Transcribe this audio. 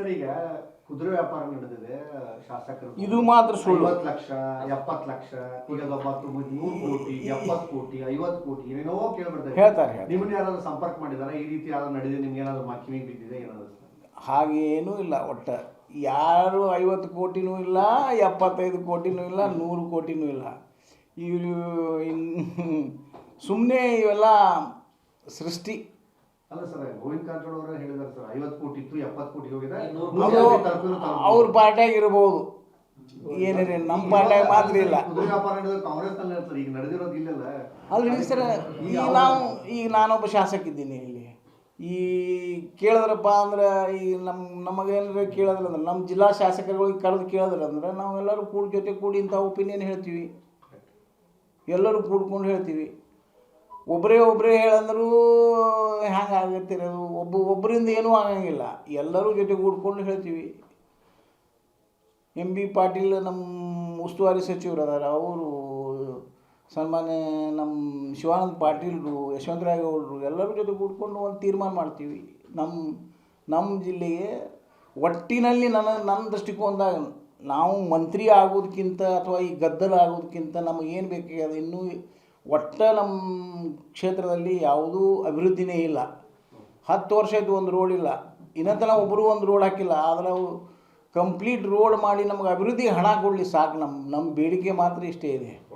Sir ಈಗ ಕುದುರೆ ವ್ಯಾಪಾರ ನಡೆದಿದೆ ಶಾಸಕರು ಇದು ಮಾತ್ರ ಸುಳ್ಳು. ಐವತ್ತು ಲಕ್ಷ ಎಪ್ಪತ್ತು ಲಕ್ಷ ಈಗ ನೂರು ಕೋಟಿ ಎಪ್ಪತ್ತು ಕೋಟಿ ಐವತ್ತು ಕೋಟಿ ಏನೇನೋ ಕೇಳ್ಬಿಡ್ತಾರೆ. ಹೇಳ್ತಾರೆ ನಿಮ್ಮನ್ನ ಯಾರಾದ್ರೂ ಸಂಪರ್ಕ ಮಾಡಿದಾರ? ಈ ರೀತಿ ಯಾರು ನಡೆದಿದೆ ನಿಮ್ಗೆ ಏನಾದ್ರು ಮಾ ಕಿವಿಗೆ ಬಿದ್ದಿದೆ ಏನಾದ್ರು ಹಾಗೇನೂ ಇಲ್ಲ ಒಟ್ಟ. ಯಾರು ಐವತ್ತು ಕೋಟಿನೂ ಇಲ್ಲ ಎಪ್ಪತ್ತೈದು ಕೋಟಿನೂ ಇಲ್ಲ ನೂರು ಕೋಟಿನೂ ಇಲ್ಲ. ಇವರು ಸುಮ್ಮನೆ ಇವೆಲ್ಲ ಸೃಷ್ಟಿ. ಅಲ್ಲ ಸರ್ ಗೋವಿಂದ ಕಾರಜೋಳ ಅವರ ಹೇಳಿದಾರೆ ಸರ್ ಐವತ್ತು ಕೋಟಿ ಇತ್ತು ಎಪ್ಪತ್ತು ಕೋಟಿ ಹೋಗಿದೆ. ಅವ್ರ ಪಾರ್ಟ್ಯಾಗ ಇರ್ಬೋದು. ಏನಿದೆ ನಮ್ಮ ಪಾರ್ಟಿಯಾಗ ಮಾತ್ರ ಇಲ್ಲ. ಕಾಂಗ್ರೆಸ್ನಲ್ಲಿ ಸರ್ ಈಗ ನಡೆದಿರೋದು ಇಲ್ಲಲ್ಲ. ಅಲ್ರಿ ಸರ್ ಈಗ ನಾವು ಈಗ ನಾನೊಬ್ಬ ಶಾಸಕ ಇದ್ದೀನಿ ಇಲ್ಲಿ. ಈ ಕೇಳಿದ್ರಪ್ಪ ಅಂದ್ರೆ ಈ ನಮ್ಮ ನಮಗೇನಾರ ಕೇಳಿದ್ರೆ ಅಂದ್ರೆ ನಮ್ಮ ಜಿಲ್ಲಾ ಶಾಸಕರುಗಳಿಗೆ ಕರೆದು ಕೇಳಿದ್ರೆ ಅಂದ್ರೆ ನಾವೆಲ್ಲರೂ ಕೂಡ ಜೊತೆ ಕೂಡಿ ಇಂಥ ಒಪಿನಿಯನ್ ಹೇಳ್ತೀವಿ. ಎಲ್ಲರೂ ಕೂಡ್ಕೊಂಡು ಹೇಳ್ತೀವಿ. ಒಬ್ಬರೇ ಒಬ್ಬರೇ ಹೇಳಂದ್ರೂ ಹ್ಯಾಂಗೆ ಆಗತ್ತಿರೋದು ಒಬ್ಬ ಒಬ್ಬರಿಂದ ಏನೂ ಆಗಂಗಿಲ್ಲ. ಎಲ್ಲರೂ ಜೊತೆ ಕೂಡ್ಕೊಂಡು ಹೇಳ್ತೀವಿ. ಎಂ ಬಿ ಪಾಟೀಲ್ ನಮ್ಮ ಉಸ್ತುವಾರಿ ಸಚಿವರು ಅದಾರ. ಅವರು ಸನ್ಮಾನ್ಯ ನಮ್ಮ ಶಿವಾನಂದ ಪಾಟೀಲ್ರು ಅವರು ಎಲ್ಲರೂ ಜೊತೆ ಕೂಡ್ಕೊಂಡು ಒಂದು ತೀರ್ಮಾನ ಮಾಡ್ತೀವಿ. ನಮ್ಮ ನಮ್ಮ ಜಿಲ್ಲೆಗೆ ಒಟ್ಟಿನಲ್ಲಿ ನನ್ನ ನನ್ನ ದೃಷ್ಟಿಕೋನದಾಗ ನಾವು ಮಂತ್ರಿ ಆಗೋದಕ್ಕಿಂತ ಅಥವಾ ಈ ಗದ್ದಲ ಆಗೋದಕ್ಕಿಂತ ನಮಗೇನು ಬೇಕಾಗ್ಯದ ಇನ್ನೂ ಒಟ್ಟ ನಮ್ಮ ಕ್ಷೇತ್ರದಲ್ಲಿ ಯಾವುದೂ ಅಭಿವೃದ್ಧಿನೇ ಇಲ್ಲ. ಹತ್ತು ವರ್ಷ ಆಯ್ತು ಒಂದು ರೋಡ್ ಇಲ್ಲ. ಇನ್ನಂತನ ಒಬ್ಬರು ಒಂದು ರೋಡ್ ಹಾಕಿಲ್ಲ. ಆದರೆ ನಾವು ಕಂಪ್ಲೀಟ್ ರೋಡ್ ಮಾಡಿ ನಮ್ಗೆ ಅಭಿವೃದ್ಧಿ ಹಣ ಕೊಡಲಿ ಸಾಕು ನಮ್ಮ ನಮ್ಮ ಬೇಡಿಕೆ ಮಾತ್ರ ಇಷ್ಟೇ ಇದೆ.